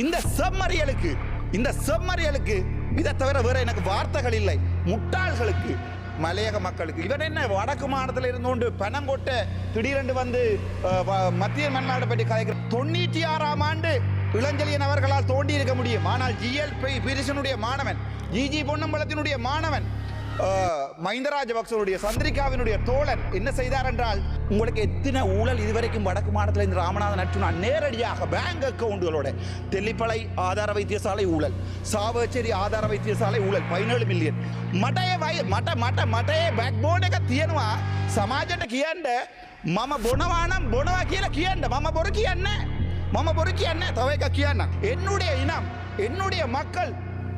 இந்த செம்மறியலுக்கு இந்த செம்மறியலுக்கு இதை தவிர வேற எனக்கு வார்த்தைகள் இல்லை. முட்டாள்களுக்கு மலையக மக்களுக்கு. இவன் என்ன வடக்கு மாநிலத்தில் இருந்து பணம் கொட்ட திடீரென்று வந்து வ- மத்திய மன்னாடு பற்றி கதைக்கிற தொண்ணூற்றி ஆறாம் ஆண்டு இளஞ்செழியன் அவர்களால் தோண்டி இருக்க முடியும். ஆனால் ஜிஎல் பிரிசனுடைய மாணவன் ஜிஜி பொன்னம்பலத்தினுடைய மாணவன் மஹிந்த ராஜபக்சனுடைய சந்திரிகாவினுடைய தோழன் என்ன செய்தார் என்றால் உங்களுக்கு எத்தனை ஊழல் இதுவரைக்கும் வடக்கு மாநிலத்தில் இந்த ராமநாதன் அச்சுனா நேரடியாக பேங்க் அக்கவுண்டுகளோட தெல்லிப்பளை ஆதார வைத்தியசாலை ஊழல் சாவச்சேரி ஆதார வைத்தியசாலை ஊழல் பதினேழு மில்லியன் මටය වයි මට මට මටේ බැක්බෝඩ එක තියෙනවා සමාජට කියන්න මම බොනවානම් බොනවා කියලා කියන්න මම බොරු කියන්න මම බොරු කියන්න තව එක කියන්න என்னுடைய இனம் என்னுடைய மக்கள்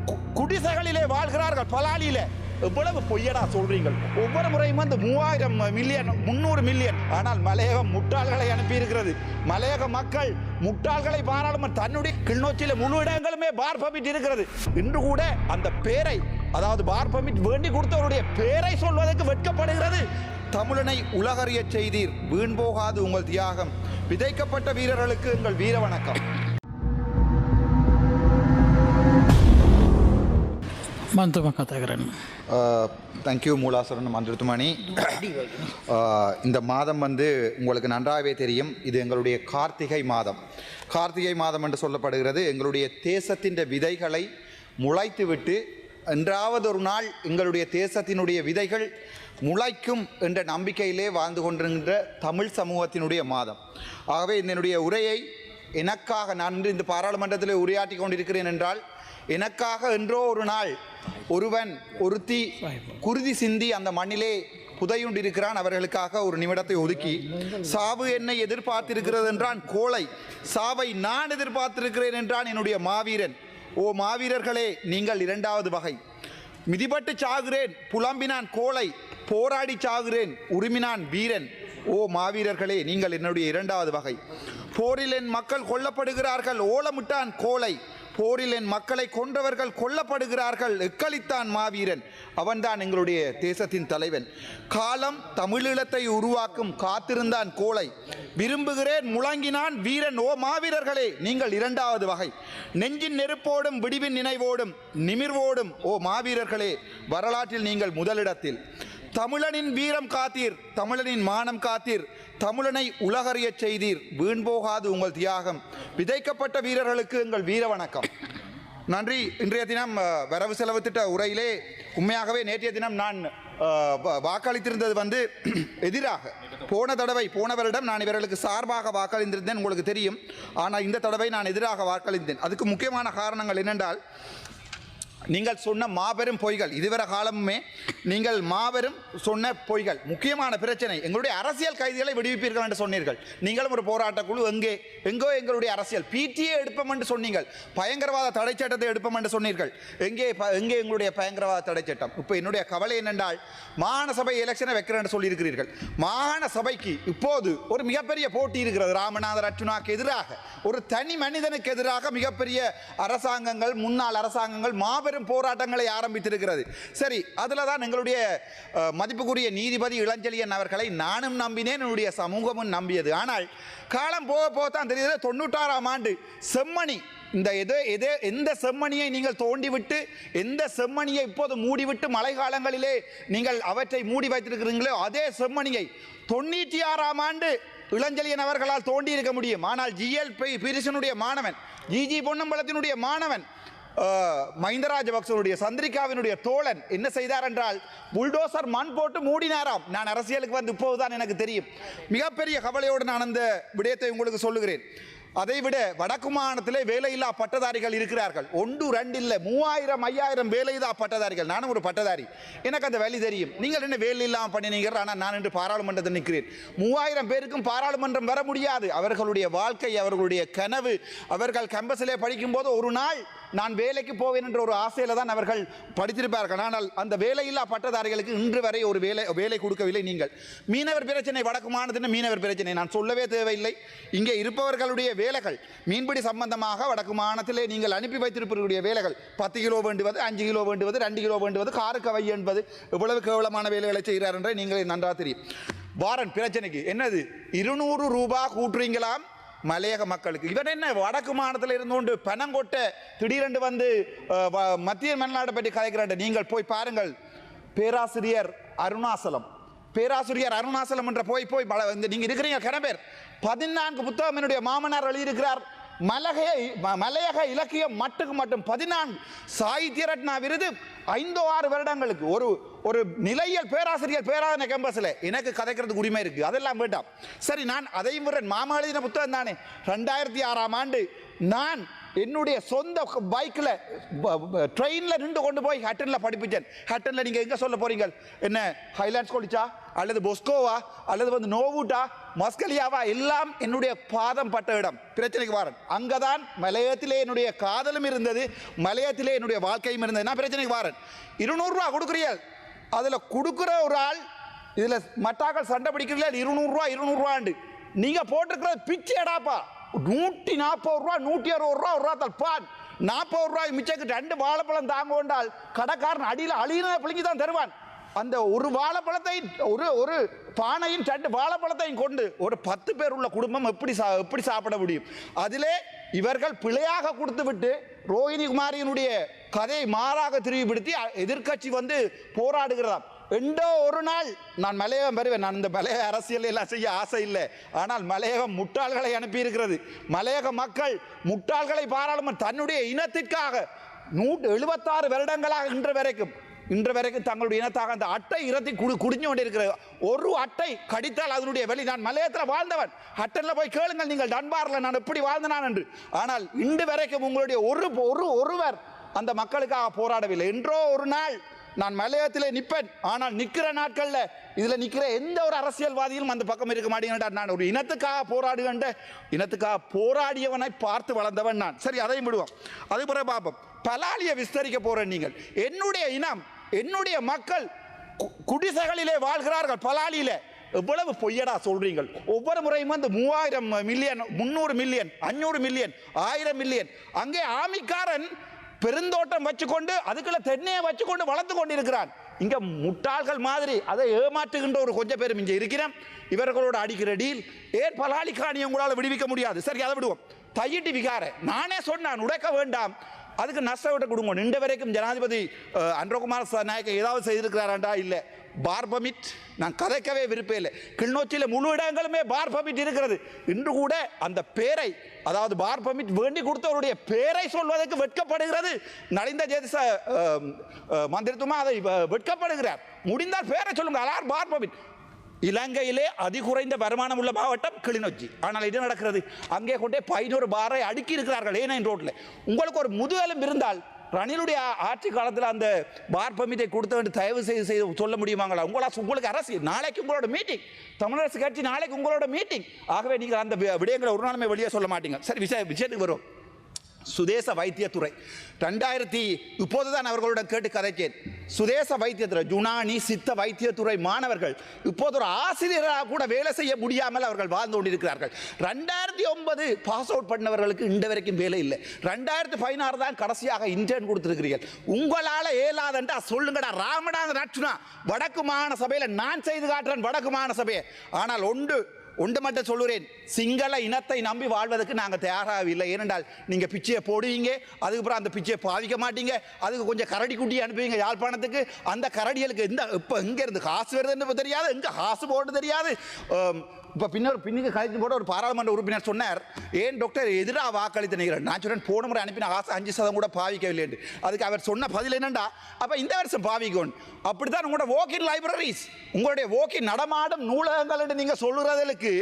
கு- குடிசைகளிலே வாழ்கிறார்கள் பலாலியில எவ்வளவு பொய்யடா சொல்றீங்கள்? ஒவ்வொரு முறையும் அந்த மூவாயிரம் மில்லியன் முன்னூறு மில்லியன் ஆனால் மலையகம் முட்டாள்களை அனுப்பி இருக்கிறது மலையக மக்கள் முட்டாள்களை பாராளுமன்ற தன்னுடைய கிளிநொச்சியில முழு இடங்களுமே பார் பமிட் இருக்கிறது. இன்று கூட அந்த பேரை அதாவது பார் பமிட் வேண்டி கொடுத்தவருடைய பேரை சொல்வதற்கு வெட்கப்படுகிறது. தமிழனை உலகறியச் செய்தீர். வீண் போகாது உங்கள் தியாகம். விதைக்கப்பட்ட வீரர்களுக்கு எங்கள் வீர வணக்கம். ಮಂತು ಮಕ್ಕತ್ತಾಗ್ರನ್ தேங்க்யூ மூலாசரன் மந்திரத்துமணி இந்த மாதம் வந்து உங்களுக்கு நன்றாகவே தெரியும் இது எங்களுடைய கார்த்திகை மாதம். கார்த்திகை மாதம் என்று சொல்லப்படுகிறது எங்களுடைய தேசத்தின் விதைகளை முளைத்துவிட்டு என்றாவது ஒரு நாள் எங்களுடைய தேசத்தினுடைய விதைகள் முளைக்கும் என்ற நம்பிக்கையிலே வாழ்ந்து கொண்டிருக்கின்ற தமிழ் சமூகத்தினுடைய மாதம். ஆகவே என்னுடைய உரையை எனக்காக நான் இந்த பாராளுமன்றத்தில் உரையாற்றி கொண்டிருக்கிறேன் என்றால் எனக்காக என்றோ ஒரு நாள் ஒருவன் ஒருத்தி குருதி சிந்தி அந்த மண்ணிலே புதையுண்டிருக்கிறான். அவர்களுக்காக ஒரு நிமிடத்தை ஒதுக்கி சாவு என்னை எதிர்பார்த்திருக்கிறது என்றான். கோழை சாவை நான் எதிர்பார்த்திருக்கிறேன் என்றான் என்னுடைய மாவீரன். ஓ மாவீரர்களே நீங்கள் இரண்டாவது வகை. மிதிபட்டு சாகுறேன் புலம்பினான் கோழை போராடி சாகுறேன் உருமினான் வீரன். ஓ மாவீரர்களே நீங்கள் என்னுடைய இரண்டாவது வகை. போரில் என் மக்கள் கொல்லப்படுகிறார்கள் ஓலமிட்டான் கோழை போரில் என் மக்களை கொன்றவர்கள் கொல்லப்படுகிறார்கள். எக்களித்தான் மாவீரன். அவன்தான் எங்களுடைய தேசத்தின் தலைவன். காலம் தமிழீழத்தை உருவாக்கும் காத்திருந்தான் கோளை. விரும்புகிறேன் முழங்கினான் வீரன். ஓ மாவீரர்களே நீங்கள் இரண்டாவது வகை. நெஞ்சின் நெருப்போடும் விடிவின் நினைவோடும் நிமிர்வோடும் ஓ மாவீரர்களே வரலாற்றில் நீங்கள் முதலிடத்தில். தமிழனின் வீரம் காத்தீர் தமிழனின் மானம் காத்தீர். தமிழனை உலகறிய செய்தீர் வீண் போகாது உங்கள் தியாகம். விதைக்கப்பட்ட வீரர்களுக்கு எங்கள் வீர வணக்கம். நன்றி. இன்றைய தினம் வரவு செலவு திட்ட உரையிலே உண்மையாகவே நேற்றைய தினம் நான் வாக்களித்திருந்தது வந்து எதிராக. போன தடவை போனவரிடம் நான் இவர்களுக்கு சார்பாக வாக்களித்திருந்தேன் உங்களுக்கு தெரியும். ஆனால் இந்த தடவை நான் எதிராக வாக்களித்தேன் அதுக்கு முக்கியமான காரணங்கள் என்னென்றால் நீங்கள் சொன்ன மாபெரும் பொய்கள் இதுவரை காலமுமே நீங்கள் மாபெரும் சொன்ன பொய்கள் முக்கியமான பிரச்சனை எங்களுடைய அரசியல் கைதிகளை விடுவிப்பீர்கள் என்று சொன்னீர்கள். நீங்களும் ஒரு போராட்ட குழு எங்கே எங்கோ எங்களுடைய அரசியல் பிடிஏ எடுப்போம் என்று சொன்னீங்கள். பயங்கரவாத தடை சட்டத்தை எடுப்போம் என்று சொன்னீர்கள். எங்கே ப- எங்கே எங்களுடைய பயங்கரவாத தடை சட்டம்? இப்போ என்னுடைய கவலை என்னென்றால் மாகாண சபை எலெக்ஷனை வைக்கிறேன் என்று சொல்லியிருக்கிறீர்கள். மாகாண சபைக்கு இப்போது ஒரு மிகப்பெரிய போட்டி இருக்கிறது ராமநாதர் அர்ஜுனாக்கு எதிராக. ஒரு தனி மனிதனுக்கு எதிராக மிகப்பெரிய அரசாங்கங்கள் முன்னாள் அரசாங்கங்கள் மாபெரும் போராட்டங்களை ஆரம்பித்திருக்கிறது. சரி அதில் தான் எங்களுடைய மதிப்புக்குரிய நீதிபதி இளஞ்செழியன் அவர்களை நானும் நம்பினேன் என்னுடைய சமூகமும் நம்பியது. ஆனால் காலம் போக போக தான் தெரியுது தொண்ணூற்றாறாம் ஆண்டு செம்மணி இந்த எதோ எது எந்த செம்மணியை நீங்கள் தோண்டிவிட்டு எந்த செம்மணியை இப்போது மூடிவிட்டு மழை காலங்களிலே நீங்கள் அவற்றை மூடி வைத்திருக்கிறீங்களோ அதே செம்மணியை தொண்ணூற்றி ஆறாம் ஆண்டு இளஞ்செழியன் அவர்களால் தோண்டி இருக்க முடியும். ஆனால் ஜிஎல் பிரிசனுடைய மாணவன் ஜிஜி பொன்னம்பலத்தினுடைய மாணவன் மஹிந்த ராஜபக்சனுடைய சந்திரிகாவினுடைய தோழன் என்ன செய்தார் என்றால் புல்டோசர் மண் போட்டு மூடினாராம். நான் அரசியலுக்கு வந்து இப்போதுதான் எனக்கு தெரியும். மிகப்பெரிய கவலையோடு நான் அந்த விடயத்தை உங்களுக்கு சொல்லுகிறேன். அதைவிட வடக்கு மாநிலத்திலே வேலையில்லா பட்டதாரிகள் இருக்கிறார்கள். ஒன்று ரெண்டு இல்லை மூவாயிரம் ஐயாயிரம் வேலையில்லா பட்டதாரிகள். நானும் ஒரு பட்டதாரி. எனக்கு அந்த வேலை தெரியும். நீங்கள் என்ன வேலை இல்லாமல் பண்ணினீங்க ஆனால் நான் இன்று பாராளுமன்றத்தில் நிற்கிறேன். மூவாயிரம் பேருக்கும் பாராளுமன்றம் வர முடியாது. அவர்களுடைய வாழ்க்கை அவர்களுடைய கனவு அவர்கள் கேம்பஸிலே படிக்கும்போது ஒரு நாள் நான் வேலைக்கு போவேன் என்ற ஒரு ஆசையில் தான் அவர்கள் படித்திருப்பார்கள். ஆனால் அந்த வேலையில்லா பட்டதாரிகளுக்கு இன்று வரை ஒரு வேலை வேலை கொடுக்கவில்லை நீங்கள். மீனவர் பிரச்சனை வடக்கு மீனவர் பிரச்சனை. நான் சொல்லவே தேவையில்லை. இங்கே இருப்பவர்களுடைய வேலைகள் மீன்பிடி சம்பந்தமாக வடக்கு மாநிலத்திலே நீங்கள் அனுப்பி வைத்திருப்பவர்களுடைய வேலைகள் பத்து கிலோ வேண்டுவது அஞ்சு கிலோ வேண்டுவது ரெண்டு கிலோ வேண்டுவது காருக்கவை என்பது இவ்வளவு கேவலமான வேலைகளை செய்கிறார் என்றே நீங்கள் நன்றாக தெரியும். வாரன் பிரச்சனைக்கு என்னது? இருநூறு ரூபாய் கூட்டுறீங்களாம்? மலையக மக்களுக்கு. இவன் என்ன வடக்கு மாநிலத்தில் இருந்து கொண்டு பனங்கொட்ட திடீரென்று வந்து வ- மத்திய மன்னாட்டை பற்றி கதைக்கிறாண்ட நீங்கள் போய் பாருங்கள். பேராசிரியர் அருணாசலம். பேராசிரியர் அருணாசலம் என்ற போய் போய் பல- இந்த நீங்கள் இருக்கிறீங்க கிணபேர் பதினான்கு புத்தகம் என்னுடைய மாமனார் எழுதியிருக்கிறார். மலகைய மலையக இலக்கியம் மட்டுக்கு மட்டும். பதினான்கு. சாகித்ய ரத்னா விருது. ஐந்தோ ஆறு வருடங்களுக்கு ஒரு ஒரு நிலையல் பேராசிரியர் பேராதன கேம்பஸில் எனக்கு கதைக்கிறதுக்கு உரிமை இருக்குது அதெல்லாம் வேண்டாம். சரி நான் அதையும் விட மாமா எழுதின புத்தகம் தானே? ரெண்டாயிரத்தி ஆறாம் ஆண்டு நான் என்னுடைய சொந்த பைக்கில் ட்ரெயினில் நின்று கொண்டு போய் ஹட்டனில் படிப்பிச்சேன். ஹட்டனில் நீங்கள் எங்கே சொல்ல போகிறீங்க என்ன ஹைலாண்ட்ஸ் காலேஜா அல்லது பொஸ்கோவா அல்லது வந்து நோவூட்டா மஸ்கலியாவா எல்லாம் என்னுடைய பாதம் பட்ட இடம். பிரச்சனைக்கு வாரன். அங்கே தான் மலையத்திலே என்னுடைய காதலும் இருந்தது மலையத்திலே என்னுடைய வாழ்க்கையும் இருந்தது. நான் பிரச்சனைக்கு வாரன். இருநூறுரூவா கொடுக்குறீர்கள் அதில் கொடுக்குற ஒரு ஆள் இதில் மட்டாக்கள் சண்டை பிடிக்கிறீர்கள் இருநூறுரூவா இருநூறுவாண்டு. நீங்கள் போட்டிருக்கிறது பிச்சைடாப்பா நூற்றி நாற்பது ரூபா நூற்றி அறுபது ரூபா ஒரு ரூபா தல்பான் நாற்பது ரூபாய் மிச்சக்கு ரெண்டு வாழைப்பழம் தாங்க கொண்டால் கடைக்காரன் அடியில் அழியின பிள்ளைங்க தான் தருவான். அந்த ஒரு வாழைப்பழத்தை ஒரு ஒரு பானையும் ரெண்டு வாழைப்பழத்தையும் கொண்டு ஒரு பத்து பேர் உள்ள குடும்பம் எப்படி சா எப்படி சாப்பிட முடியும்? அதிலே இவர்கள் பிழையாக கொடுத்து விட்டு ரோஹிணி குமாரியினுடைய கதையை மாறாக திரும்பிப்படுத்தி எதிர்க்கட்சி வந்து போராடுகிறதாம். எண்டோ ஒரு நாள் நான் மலையகம் வருவேன். நான் இந்த மலையக அரசியல் எல்லாம் செய்ய ஆசை இல்லை. ஆனால் மலையகம் முட்டாள்களை அனுப்பியிருக்கிறது. மலையக மக்கள் முட்டாள்களை பாராளுமன்ற தன்னுடைய இனத்திற்காக நூற்று எழுபத்தாறு வருடங்களாக இன்று வரைக்கும் இன்று வரைக்கும் தங்களுடைய இனத்தாக அந்த அட்டை இரத்தி குடி குடிஞ்சு கொண்டிருக்கிறது. ஒரு அட்டை கடித்தால் அதனுடைய வெளி நான் மலையத்தில் வாழ்ந்தவன். அட்டனில் போய் கேளுங்கள் நீங்கள். டன்பாரில் நான் எப்படி வாழ்ந்தனான் என்று. ஆனால் இன்று வரைக்கும் உங்களுடைய ஒரு ஒரு ஒருவர் அந்த மக்களுக்காக போராடவில்லை. என்றோ ஒரு நாள் நான் மலையத்திலே நிற்பேன் ஆனால் நிற்கிற நாட்களில் இதில் நிற்கிற எந்த ஒரு அரசியல்வாதியும் அந்த பக்கம் இருக்க மாட்டேங்கிறார் நான் ஒரு இனத்துக்காக போராடுகின்ற இனத்துக்காக போராடியவனை பார்த்து வளர்ந்தவன் நான். சரி அதையும் விடுவோம். அது பிறகு பார்ப்போம். பலாலியை விஸ்தரிக்க போகிறேன் நீங்கள். என்னுடைய இனம் என்னுடைய மக்கள் கு- குடிசைகளிலே வாழ்கிறார்கள் பலாலியில். எவ்வளவு பொய்யடா சொல்றீங்கள். ஒவ்வொரு முறையும் வந்து மூவாயிரம் மில்லியன் முந்நூறு மில்லியன் அஞ்சூறு மில்லியன் ஆயிரம் மில்லியன் அங்கே ஆமிக்காரன் பெருந்தோட்டம் வச்சுக்கொண்டு அதுக்குள்ள தென்னையை வச்சுக்கொண்டு வளர்த்து கொண்டிருக்கிறான். இங்க முட்டாள்கள் மாதிரி அதை ஏமாற்றுகின்ற ஒரு கொஞ்சம் பேரும் இங்கே இருக்கிறோம் இவர்களோட அடிக்கிற டீல் ஏன் பலாளி காணி உங்களால் விடுவிக்க முடியாது? சரி அதை விடுவோம். தையிட்டு விகார. நானே சொன்னான் உடைக்க வேண்டாம். அதுக்கு நஷ்டவிட்ட கொடுங்க. நின்ற வரைக்கும் ஜனாதிபதி அன்றகுமார் நாயக்க ஏதாவது செய்திருக்கிறாராண்டா? இல்லை. பார்பமிட். நான் கதைக்கவே விருப்பம் இல்லை. கிளிநொச்சியில் முழு இடங்களுமே பார் பமிட் இருக்கிறது. இன்று கூட அந்த பேரை அதாவது பார் பமிட் வேண்டி கொடுத்தவருடைய பேரை சொல்வதற்கு வெட்கப்படுகிறது. நலிந்த ஜேதிச மந்திரத்துமா அதை வெட்கப்படுகிறார். முடிந்தால் பேரை சொல்லுங்க அலார் பார் பமிட் இலங்கையிலே அதிகுறைந்த வருமானம் உள்ள மாவட்டம் கிளிநொச்சி. ஆனால் இது நடக்கிறது. அங்கே கொண்டே பதினோரு பாரை அடுக்கி இருக்கிறார்கள். ஏனைன் ரோட்டில். உங்களுக்கு ஒரு முதுகெலும் இருந்தால் ரணிலுடைய ஆட்சி காலத்தில் அந்த பார் பமிட்டை கொடுத்த வேண்டிய தயவு செய்து செய்து சொல்ல முடியுமாங்களா? உங்களா உங்களுக்கு அரசு நாளைக்கு உங்களோட மீட்டிங் தமிழரசு கட்சி நாளைக்கு உங்களோட மீட்டிங் ஆகவே நீங்கள் அந்த வி- விடயங்களை ஒரு நாளுமே வெளியே சொல்ல மாட்டீங்க. சரி விஷய விஷயத்துக்கு வரும் சுதேச வைத்தியத்துறை. ரெண்டாயிரத்தி இப்போது தான் அவர்களுடன் கேட்டு கதைச்சேன் சுதேச வைத்தியத்துறை ஜுனானி சித்த வைத்தியத்துறை மாணவர்கள் இப்போது ஒரு ஆசிரியராக கூட வேலை செய்ய முடியாமல் அவர்கள் வாழ்ந்து கொண்டிருக்கிறார்கள். ரெண்டாயிரத்தி ஒன்பது பாஸ் அவுட் பண்ணவர்களுக்கு இந்த வரைக்கும் வேலை இல்லை. ரெண்டாயிரத்தி பதினாறு தான் கடைசியாக இன்டர்ன் கொடுத்துருக்கிறீர்கள். உங்களால் ஏலாதண்டா சொல்லுங்கடா. ராமநாத நட்சுனா வடக்கு மாகாண சபையில் நான் செய்து காட்டுறேன் வடக்கு மாகாண சபையை. ஆனால் ஒன்று ஒன்று மட்டும் சொல்லுறேன். சிங்கள இனத்தை நம்பி வாழ்வதற்கு நாங்கள் தயாராகவில்லை. ஏனென்றால் நீங்கள் பிச்சையை போடுவீங்க அதுக்கப்புறம் அந்த பிச்சையை பாதிக்க மாட்டீங்க அதுக்கு கொஞ்சம் கரடி குட்டி அனுப்புவீங்க யாழ்ப்பாணத்துக்கு. அந்த கரடிகளுக்கு எந்த இப்போ இங்கே இருந்து காசு வருதுன்னு தெரியாது எங்கே காசு போடுறது தெரியாது. இப்போ பின்னர் பின்னுக்கு கழித்து போட ஒரு பாராளுமன்ற உறுப்பினர் சொன்னார் ஏன் டாக்டர் எதிராக வாக்களித்து நினைக்கிறேன் நான் சொன்னேன் போன முறை அனுப்பின ஆசை அஞ்சு சதம் கூட பாவிக்கவில்லை என்று. அதுக்கு அவர் சொன்ன பதில் என்னண்டா? அப்போ இந்த வருஷம் பாவிக்கணும் அப்படித்தான் உங்களோட walk-in லைப்ரரிஸ் உங்களுடைய ஓக்கின் நடமாடும் நூலகங்கள் என்று நீங்கள் சொல்லுறதுக்கு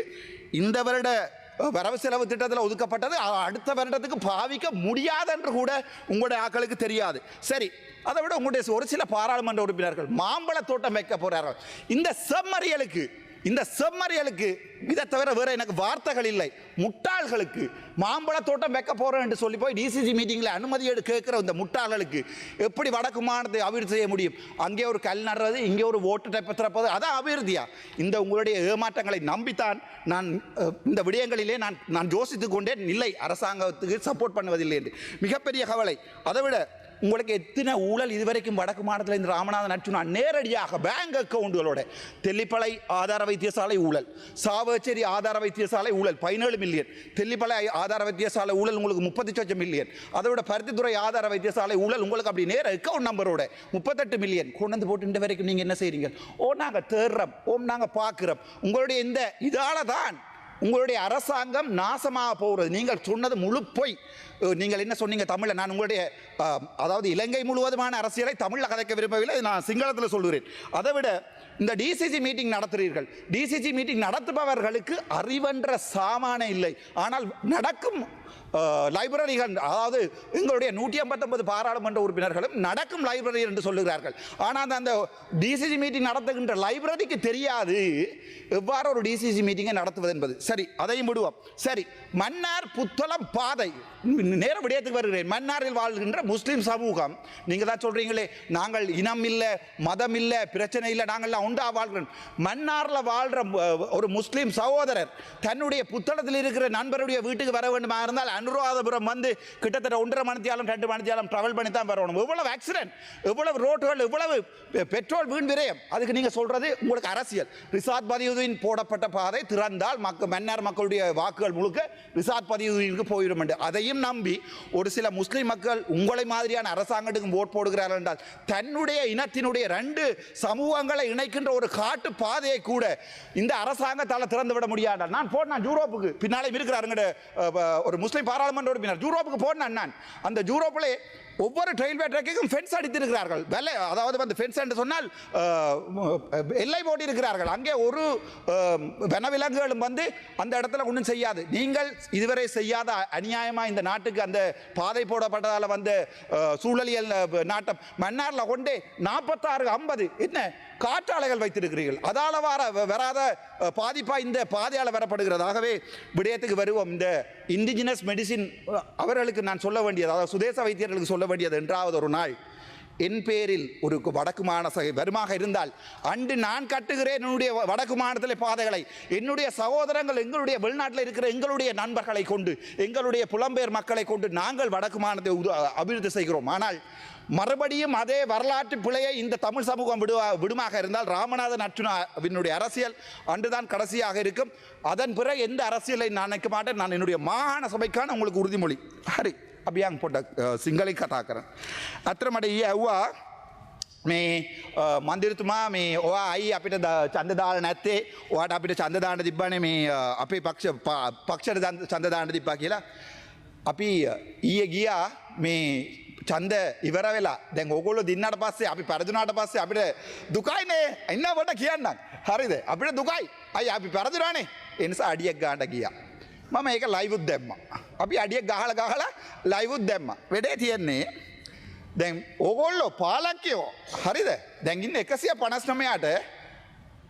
இந்த வருட வரவு செலவு திட்டத்தில் ஒதுக்கப்பட்டது அடுத்த வருடத்துக்கு பாவிக்க முடியாது என்று கூட உங்களுடைய ஆக்களுக்கு தெரியாது. சரி அதை விட உங்களுடைய ஒரு சில பாராளுமன்ற உறுப்பினர்கள் மாம்பழ தோட்டம் வைக்க போகிறார்கள் இந்த செம்மறியலுக்கு இந்த செம்மறியலுக்கு இதை தவிர வேற எனக்கு வார்த்தைகள் இல்லை. முட்டாள்களுக்கு மாம்பழ தோட்டம் வைக்க போறேன் என்று சொல்லி போய் டிசிசி மீட்டிங்கில் அனுமதி எடு கேட்கிற இந்த முட்டாள்களுக்கு எப்படி வடக்கு மாநிலத்தை அபிவிருத்தி செய்ய முடியும்? அங்கே ஒரு கல் நடுறது இங்கே ஒரு ஓட்டு திறப்பது அதான் அபிவிருத்தியா? இந்த உங்களுடைய ஏமாற்றங்களை நம்பித்தான் நான் இந்த விடயங்களிலே நான் நான் யோசித்துக் கொண்டேன். இல்லை அரசாங்கத்துக்கு சப்போர்ட் பண்ணுவதில்லை என்று. மிகப்பெரிய கவலை. அதை விட உங்களுக்கு எத்தனை ஊழல் இதுவரைக்கும் வடக்கு மாநிலத்தில் இந்த ராமநாதன் அர்ச்சுனா நேரடியாக பேங்க் அக்கவுண்டுகளோட தெல்லிப்பளை ஆதார வைத்தியசாலை ஊழல் சாவச்சேரி ஆதார வைத்தியசாலை ஊழல் பதினேழு மில்லியன் தெல்லிப்பளை ஆதார வைத்தியசாலை ஊழல் உங்களுக்கு முப்பத்தி சொச்சம் மில்லியன் அதோட பருத்தித்துறை ஆதார வைத்தியசாலை ஊழல் உங்களுக்கு அப்படி நேர அக்கவுண்ட் நம்பரோட முப்பத்தெட்டு மில்லியன் கொண்டு வந்து போட்டு இந்த வரைக்கும் நீங்கள் என்ன செய்கிறீங்க ஓ நாங்கள் தேடுறோம் ஓம் நாங்கள் பார்க்குறோம். உங்களுடைய இந்த இதால தான் உங்களுடைய அரசாங்கம் நாசமாக போகிறது. நீங்கள் சொன்னது முழு பொய். நீங்கள் என்ன சொன்னீங்க தமிழில் நான் உங்களுடைய அதாவது இலங்கை முழுவதுமான அரசியலை தமிழில் கதைக்க விரும்பவில்லை. நான் சிங்களத்தில் சொல்கிறேன். அதை விட இந்த டிசிசி மீட்டிங் நடத்துகிறீர்கள் டிசிசி மீட்டிங் நடத்துபவர்களுக்கு அறிவென்ற சாமான இல்லை. ஆனால் நடக்கும் லைப்ரரிகள் அதாவது எங்களுடைய நூற்றி ஐம்பத்தொன்பது பாராளுமன்ற உறுப்பினர்களும் நடக்கும் லைப்ரரி என்று சொல்லுகிறார்கள். ஆனால் அந்த டிசிசி மீட்டிங் நடத்துகின்ற லைப்ரரிக்கு தெரியாது. எவ்வாறு ஒரு டிசிசி மீட்டிங்கை நடத்துவது என்பது. சரி அதையும் விடுவோம். சரி மன்னார் புத்தளம் பாதை. நேர விடயத்துக்கு வருகிறேன். மன்னாரில் வாழ்கின்ற முஸ்லீம் சமூகம் நீங்கள் தான் சொல்கிறீங்களே நாங்கள் இனம் இல்லை மதம் இல்லை பிரச்சனை இல்லை நாங்கள்லாம் உண்டா வாழ்கிறேன். மன்னாரில் வாழ்கிற ஒரு முஸ்லீம் சகோதரர் தன்னுடைய புத்தளத்தில் இருக்கிற நண்பருடைய வீட்டுக்கு வர வேண்டுமா இருந்தால் அனுராதபுரம் வந்து கிட்டத்தட்ட ஒன்றரை மணித்தியாலும் ரெண்டு மணித்தியாலும் ட்ராவல் பண்ணி தான் வரணும். எவ்வளவு ஆக்சிடென்ட் எவ்வளவு ரோட்டுகள் எவ்வளவு பெட்ரோல் வீண் விரயம். அதுக்கு நீங்கள் சொல்கிறது உங்களுக்கு அரசியல். ரிசாத் பதியுதீன் போடப்பட்ட பாதை திறந்தால் மக்கள் மன்னார் மக்களுடைய வாக்குகள் முழுக்க ரிசாத் பதியுதீனுக்கு போயிடும் என்று. அதையும் நம்பி ஒரு சில முஸ்லீம் மக்கள் உங்களை மாதிரியான அரசாங்கத்துக்கு ஓட் போடுகிறார்கள் என்றால் தன்னுடைய இனத்தினுடைய ரெண்டு சமூகங்களை என்ற ஒரு காட்டு பாதையை கூட இந்த அரசாங்கத்தால் திறந்து விட முடியாது? நான் போனேன் யூரோப்புக்கு பின்னாலே இருக்கிறாருங்க ஒரு முஸ்லீம் பாராளுமன்ற உறுப்பினர் யூரோப்புக்கு போனேன் நான். அந்த ஜூரோப்பிலே ஒவ்வொரு ரயில்வே ட்ராக்குக்கும் ஃபென்ஸ் அடித்திருக்கிறார்கள். வெள்ளை அதாவது வந்து ஃபென்ஸ் என்று சொன்னால் எல்லை போட்டி இருக்கிறார்கள் அங்கே ஒரு வனவிலங்குகளும் வந்து அந்த இடத்துல ஒன்றும் செய்யாது. நீங்கள் இதுவரை செய்யாத அநியாயமாக இந்த நாட்டுக்கு அந்த பாதை போடப்பட்டதால் வந்த சூழலியல் நாட்டம். மன்னாரில் கொண்டே நாற்பத்தாறு ஐம்பது என்ன? காற்றாலைகள் வைத்திருக்கிறீர்கள். அதால வர வராத பாதிப்பாக பாதிப்பா இந்த பாதையால் வரப்படுகிறதாகவே விடயத்துக்கு வருவோம். இந்த இண்டிஜினஸ் மெடிசின் அவர்களுக்கு நான் சொல்ல வேண்டியது அதாவது சுதேச வைத்தியர்களுக்கு சொல்ல வேண்டியது என்றாவது ஒரு நாள். என் பேரில் ஒரு வடக்கு மாநில வருமாக இருந்தால் அன்று நான் கட்டுகிறேன் என்னுடைய வடக்கு மாநிலத்தில் பாதைகளை. என்னுடைய சகோதரங்கள் எங்களுடைய வெளிநாட்டில் இருக்கிற எங்களுடைய நண்பர்களை கொண்டு எங்களுடைய புலம்பெயர் மக்களை கொண்டு நாங்கள் வடக்கு மாநிலத்தை அபிவிருத்தி செய்கிறோம். ஆனால் மறுபடியும் அதே வரலாற்று பிழையை இந்த தமிழ் சமூகம் விடுவா விடுமாக இருந்தால் ராமநாதன் அர்ஜுனாவினுடைய அரசியல் அன்றுதான் கடைசியாக இருக்கும். அதன் பிறகு எந்த அரசியலை நான் நினைக்க மாட்டேன். நான் என்னுடைய மாகாண சபைக்கான உங்களுக்கு உறுதிமொழி. ஹரி. අභියන් පොඩක් සිංහලින් කතා කරන්න. ඇතර මට ඊ ඇව්වා මේ අ, මන්දිරතුමා මේ ඔයා අයි අපිට චන්දදාල නැත්තේ. ඔයාට අපිට චන්දදාන තිබ්බන මේ අ, අපේ පක්ෂ ප- පක්ෂට චන්දදාන තිබ්බා කියලා. අපි ඊය ගියා මේ චන්ද ඉවර වෙලා. දැන් ඕගොල්ලෝ දින්නට පස්සේ අපි පරදුනාට පස්සේ අපිට දුකයිනේ. එන්න පොට කියන්න හරිද? අපිට දුකයි. අයි අපි පරදුනානේ. එනිසා අඩියක් ගාට ගියා. මම ඒක ලයිවුත් දැම්ම අපි අඩියක් ගහල ගහලා ලයිවුත් දැම්ම වැඩේ තියෙන්නේ දැන් ඕගොල්ලෝ පාලක්කයෝ හරිද දැඟින්න එකසිය පනස්නමයාට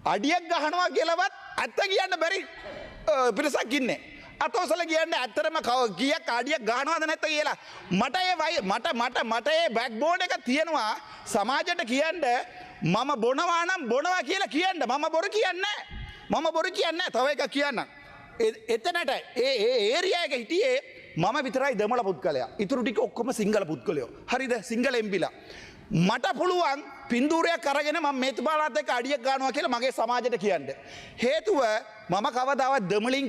අඩියක් ගහනවා කියලවත් ඇත්ත කියන්න බැරි අ, පිරිසක් ඉන්නේ. අතෝසල කියන්න ඇත්තරම කව කියක් අඩියක් ගානවාද නැත්ත කියලා. මට ඒ වයි මට මට මට ඒ බැක්බෝඩ එක තියෙනවා සමාජයට කියන්න මම බොනවානම් බොනවා කියලා කියන්න මම බොරු කියන්න. මම බොරු කියන්න තව එක කියන්න. එ- එතනට ඒ ඒ ඒරියයක හිටියේ මම විතරයි දෙමළ පුද්ගලයා. ඉතුරු ටික ඔක්කොම සිංහල පුද්ගලයෝ. හරිද? සිංහල එම්බිලා. මට පුළුවන් පින්දූරයක් කරගෙන ම මෙතුමාලාත් එක අඩියක් ගානවා කියලා මගේ සමාජයට කියන්න. හේතුව මම කවදාවත් දෙමලින් කිය